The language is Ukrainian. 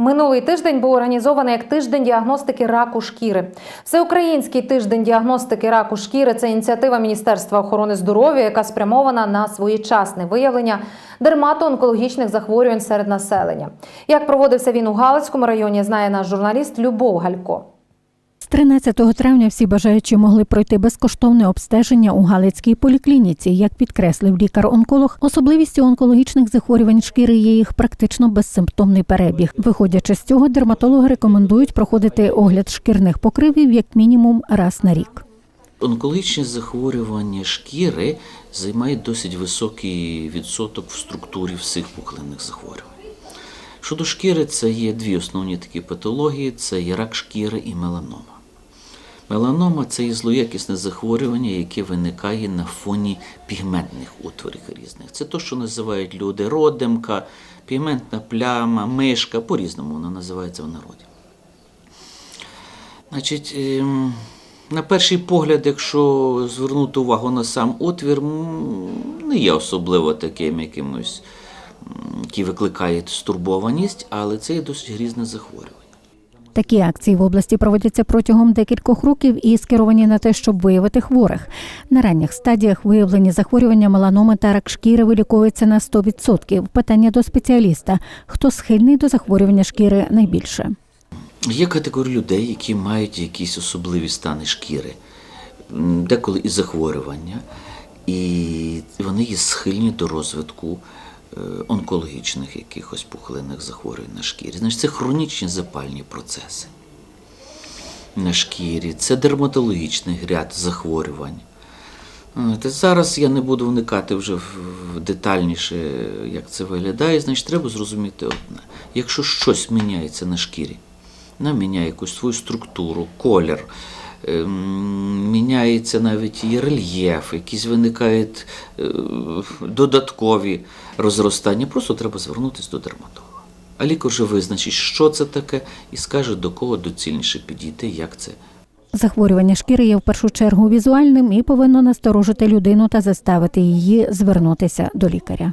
Минулий тиждень був організований як тиждень діагностики раку шкіри. Всеукраїнський тиждень діагностики раку шкіри це ініціатива Міністерства охорони здоров'я, яка спрямована на своєчасне виявлення дерматоонкологічних захворювань серед населення. Як проводився він у Галицькому районі, знає наш журналіст Любов Галько. З 13 травня всі бажаючі могли пройти безкоштовне обстеження у Галицькій поліклініці. Як підкреслив лікар-онколог, особливістю онкологічних захворювань шкіри є їх практично безсимптомний перебіг. Виходячи з цього, дерматологи рекомендують проходити огляд шкірних покривів як мінімум раз на рік. Онкологічні захворювання шкіри займають досить високий відсоток в структурі всіх пухлинних захворювань. Щодо шкіри, це є дві основні такі патології: це є рак шкіри і меланома. Меланома це є злоякісне захворювання, яке виникає на фоні пігментних утворів різних. Це те, що називають люди родимка, пігментна пляма, мишка, по-різному вона називається в народі. Значить, ем, на перший погляд, якщо звернути увагу на сам отвір, не є особливо таким якимось, який викликає стурбованість, але це є досить грізне захворювання. Такі акції в області проводяться протягом декількох років і скеровані на те, щоб виявити хворих. На ранніх стадіях виявлені захворювання меланоми та рак шкіри виліковуються на 100%. Питання до спеціаліста: хто схильний до захворювання шкіри найбільше? Є категорія людей, які мають якісь особливі стани шкіри, деколи і захворювання, і вони є схильні до розвитку онкологічних якихось пухлинних захворювань на шкірі. Значить, це хронічні запальні процеси на шкірі, це дерматологічний ряд захворювань. От, Зараз я не буду вникати вже в детальніше, як це виглядає. Значить, треба зрозуміти одне. Якщо щось міняється на шкірі, вона міняє якусь свою структуру, колір, міняється навіть її рельєф, якісь виникають е, додаткові розростання. Просто треба звернутися до дерматолога. А лікар вже визначить, що це таке, і скаже, до кого доцільніше підійти, як це Захворювання шкіри є в першу чергу візуальним і повинно насторожити людину та заставити її звернутися до лікаря.